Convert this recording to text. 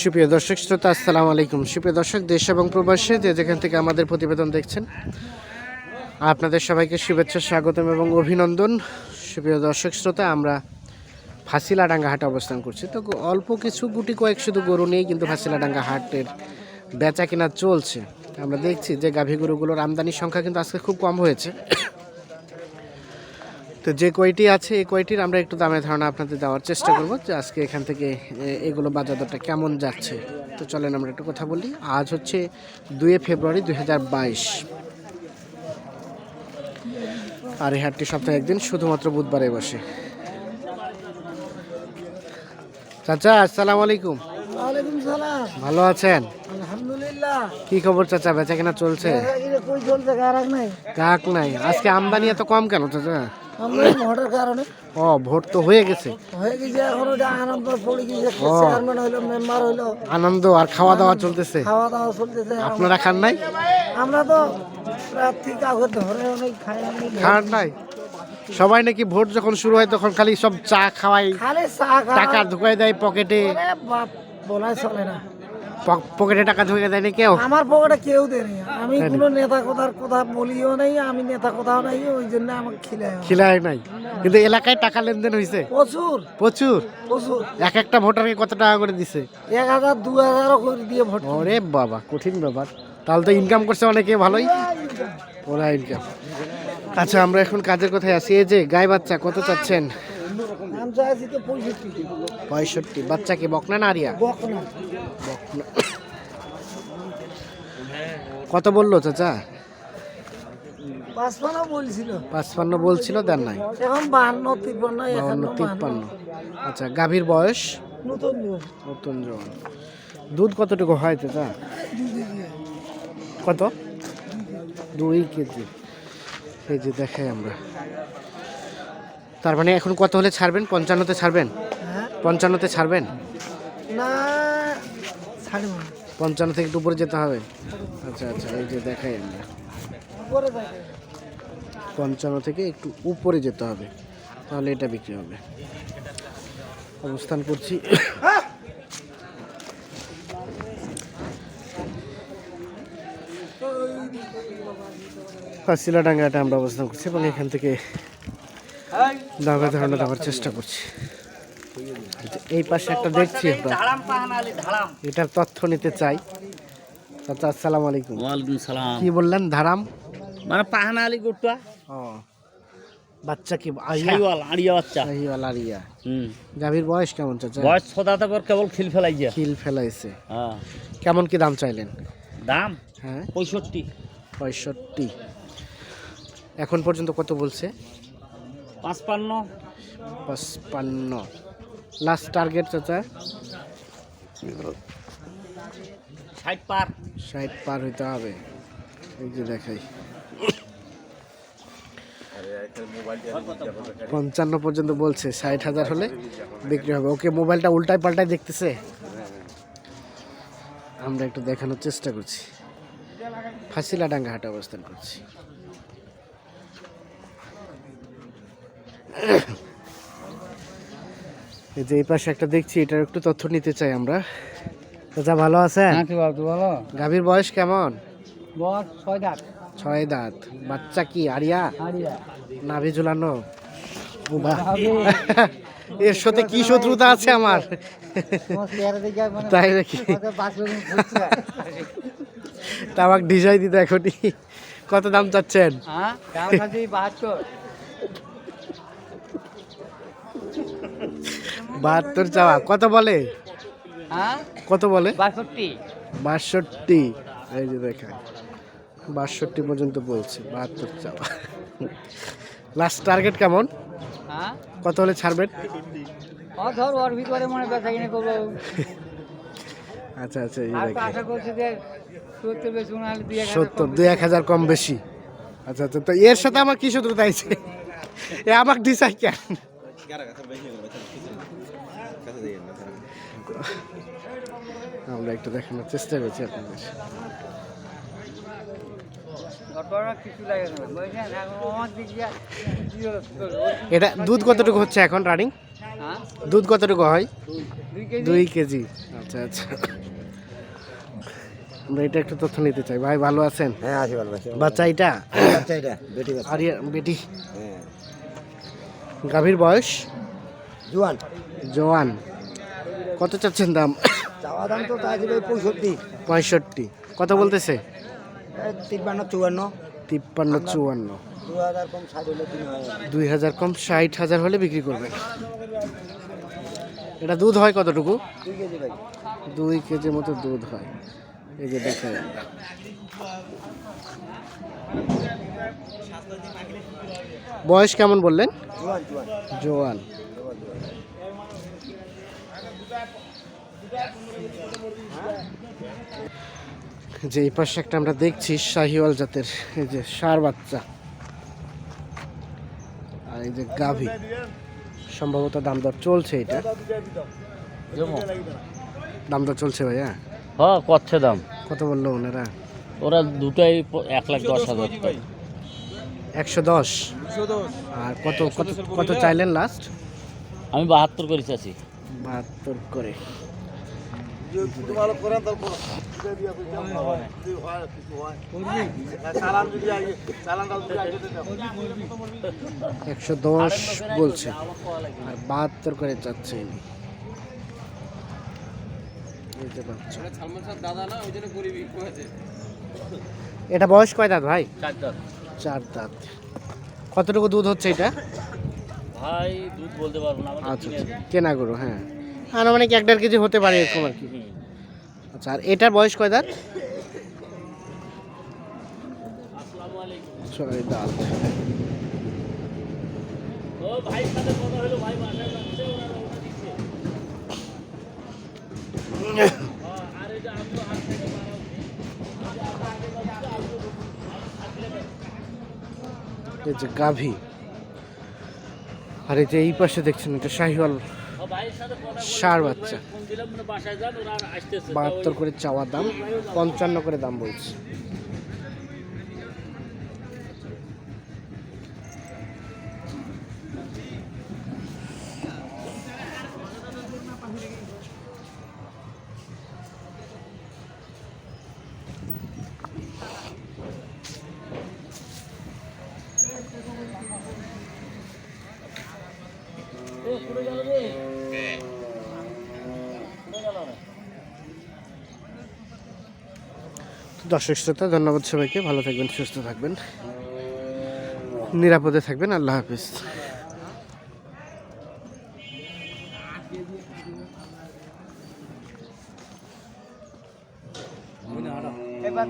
সুপ্রিয় দর্শক, শ্রোতা, আসসালামু আলাইকুম। সুপ্রিয় দর্শক, দেশ এবং প্রবাসে যে যেখান থেকে আমাদের প্রতিবেদন দেখছেন, আপনাদের সবাইকে শুভেচ্ছা, স্বাগতম এবং অভিনন্দন। সুপ্রিয় দর্শক, শ্রোতা, আমরা ফাঁসিলাডাঙ্গা হাটে অবস্থান করছি। তো অল্প কিছু গুটি কয়েক শুধু গরু নিয়েই কিন্তু ফাঁসিলাডাঙ্গা হাটের বেচা কেনা চলছে। আমরা দেখছি যে গাভী গরুগুলোর আমদানির সংখ্যা কিন্তু আজকে খুব কম হয়েছে। তো যে কয়টি আছে এই কয়টির আমরা একটু দামে ধারণা আপনাদের দেওয়ার চেষ্টা করব যে আজকে এখান থেকে এগুলো বাজার দরটা কেমন যাচ্ছে। তো চলেন আমরা একটু কথা বলি। আজ হচ্ছে দুই ফেব্রুয়ারি দুই আর এই হাটটি সপ্তাহে একদিন শুধুমাত্র বুধবারে বসে। চাচা আসসালামু আলাইকুম। ভালো আছেন? আলহামদুলিল্লাহ। কি খবর চাচা বেচা কেনা চলছে? কাক নাই। আজকে আমদানি এত কম কেন চাচা? আমরা ভোটের কারণে ও ভোট তো হয়ে গেছে। হয়ে গেছে এখন ওটা আনন্দ পড়ে গেছে চেয়ারম্যান হইল মেম্বার আনন্দ আর খাওয়া দাওয়া চলতেছে? খাওয়া দাওয়া চলতেছে আপনারা খান নাই? আমরা তো রাত্রি কাউকে ধরে অনেক খাই খান নাই? সবাই নাকি ভোট যখন শুরু হয় তখন খালি সব চা খাওয়াই টাকা ঢুকাই দেয় পকেটে চলে না। পকেটে টাকা ঢুকে দেয় না কেউ? আমার পকেটে কেউ দেয়নি। আমি কোনো নেতা কথার কথা বলিও নাই আমি নেতা কথাও নাই ওই জন্য আমাকে খিলাই খিলায় নাই। কিন্তু এলাকায় টাকা লেনদেন হয়েছে প্রচুর। প্রচুর? প্রচুর। এক একটা ভোটারকে কত টাকা করে দিছে? এক হাজার দু হাজারও করে দিয়ে ভোট ওরে বাবা কঠিন ব্যাপার। তাহলে তো ইনকাম করছে অনেকে ভালোই। ওরা ইনকাম আচ্ছা আমরা এখন কাজের কথায় আছি এই যে গাই বাচ্চা কত চাচ্ছেন? চাইছি তো পঁয়ষট্টি পঁয়ষট্টি। বাচ্চা কি বকনা না আরিয়া? বক বকনা। কত বলল চাচা? বলছিল। পাঁচপান্ন বলছিল দেন নাই। এখন বাহান্ন তিপ্পান্ন বাউন্ন একান্ন তিপ্পান্ন। আচ্ছা গাভীর বয়স? নতুন নতুন জন। দুধ কতটুকু হয় চাচা? কত? দুই কেজি। কেজি দেখাই আমরা। তার মানে এখন কত হলে ছাড়বেন? পঞ্চান্নতে ছাড়বেন? হ্যাঁ। পঞ্চান্নতে ছাড়বেন? না ছাড়ব পঞ্চান্ন থেকে একটু উপরে যেতে হবে। আচ্ছা আচ্ছা এই যে দেখাই আমরা। পঞ্চান্ন থেকে একটু উপরে যেতে হবে তাহলে এটা বিক্রি হবে। অবস্থান করছি। শিলাডাঙ্গাটা আমরা অবস্থান করছি এবং এখান থেকে দামে ধারণা দেওয়ার চেষ্টা করছি। এই পাশে একটা দেখছি এটার তথ্য নিতে চাই। আচ্ছা আসসালামু আলাইকুম। ওয়ালাইকুম সালাম। কি বললেন ধারাম? মানে পাহানা আলী গোটা ও বাচ্চা কি আইয়া শাহিওয়াল আড়িয়া বাচ্চা। শাহিওয়াল আরিয়া। হুম। গাভীর বয়স কেমন চাচা? বয়স ছদাতে পর কেবল খিল ফেলাই গিয়া খিল ফেলাইছে। হ্যাঁ। কেমন কি দাম চাইলেন? দাম? হ্যাঁ। পঁয়ষট্টি। পঁয়ষট্টি। এখন পর্যন্ত কত বলছে? পাঁচপান্ন। পঁচপান্ন। লাস্ট টার্গেট চাচা ষাট পার। ষাট পার হইতে হবে। এই যে দেখাই। পঞ্চান্ন পর্যন্ত বলছে ষাট হাজার হলে বিক্রি হবে। ওকে মোবাইলটা উল্টায় পাল্টায় দেখতেছে? আমরা একটু দেখানোর চেষ্টা করছি। ফাঁসিলা ডাঙ্গা হাটে অবস্থান করছি। এই যে এই পাশে একটা দেখছি এটার একটু তথ্য নিতে চাই আমরা। চাচা ভালো আছেন? বলতো বলো গাভীর বয়স কেমন? ছয় দাঁত। বাচ্চা কি আরিয়া? নাভি ঝুলানো? এর সাথে কি শত্রুতা আছে আমার? তাই নাকি? তা আমাকে ডিজাই দিতে এখনই। কত দাম চাচ্ছেন? হ্যাঁ আছে বাহাত্তর। বাহাত্তর চাওয়া। কত বলে? হ্যাঁ? কত বলে? বাষট্টি। বাষট্টি। এই যে দেখায় বাষট্টি পর্যন্ত বলছে বাহাত্তর চাওয়া। লাস্ট টার্গেট কেমন? হ্যাঁ? কত হলে ছাড়বেন? ধর ওর ভিতরে মনে বেচা কিনে করব। আচ্ছা আচ্ছা এই আর তো দেখেন। আশা করছি যে সত্তর বেশি দুই এক হাজার সত্তর কম দুই এক হাজার কম বেশি। আচ্ছা আচ্ছা তো এর সাথে আমার কি শত্রুতা আছে? এ আমাকে দিছাই কেন আমরা একটু দেখানোর চেষ্টা করছি আপনাদের। এটা দুধ কতটুকু হচ্ছে এখন রানিং দুধ কতটুকু হয়? দুই কেজি। আচ্ছা আচ্ছা। আমরা এটা একটু তথ্য নিতে চাই। ভাই ভালো আছেন? হ্যাঁ আছি ভালো আছি। বাচ্চা এটা? বাচ্চা এটা বেটি আর বেটি? হ্যাঁ। গাভীর বয়স? জোয়ান। জওয়ান কত চাচ্ছেন দাম? চাওয়া দাম তো তা ছিল পঁয়ষট্টি। পঁয়ষট্টি। কত বলতেছে? তিপ্পান্ন চুয়ান্ন। তিপ্পান্ন চুয়ান্ন। দুই হাজার কম ষাট হাজার হলে বিক্রি করবেন। এটা দুধ হয় কতটুকু? দুই কেজি মতো দুধ হয়। এই যে দেখেন। বয়স কেমন বললেন? জোয়ান জোয়ান জোয়ান যে এই পাশে একটা আমরা দেখছি শাহিওয়াল জাতের এই যে সার বাচ্চা। আর এই যে গাভী সম্ভবত দাম দর চলছে এটা। দাম দর চলছে ভাইয়া? হ্যাঁ করছে দাম। কত বলল ওনারা? ওরা দুটাই এক লাখ দশ হাজার একশো দশ? আর কত কত কত চাইলেন লাস্ট আমি বাহাত্তর করে চাচ্ছি বাহাত্তর করে। একশো দশ বলছে। আর বাহাত্তর করে চাচ্ছে ইনি। এই যে বাচ্চা। এটা বয়স কয় দাঁত ভাই? চার দাঁত। কতটুকু দুধ হচ্ছে এটা? ভাই দুধ বলতে পারব না আচ্ছা আচ্ছা। কেনা গরু হ্যাঁ। আনুমানিক এক দেড় কেজি হতে পারে এরকম আর কি। আচ্ছা আর এটার বয়স কয় দাঁত? ছয় গাভী। আর এই যে এই পাশে দেখছেন এটা শাহিওয়াল সার বাচ্চা। বাহাত্তর করে চাওয়ার দাম পঞ্চান্ন করে দাম বলছে। দর্শক শ্রোতা ধন্যবাদ সবাইকে। ভালো থাকবেন সুস্থ থাকবেন। নিরাপদে থাকবেন। আল্লাহ হাফিজ। এবার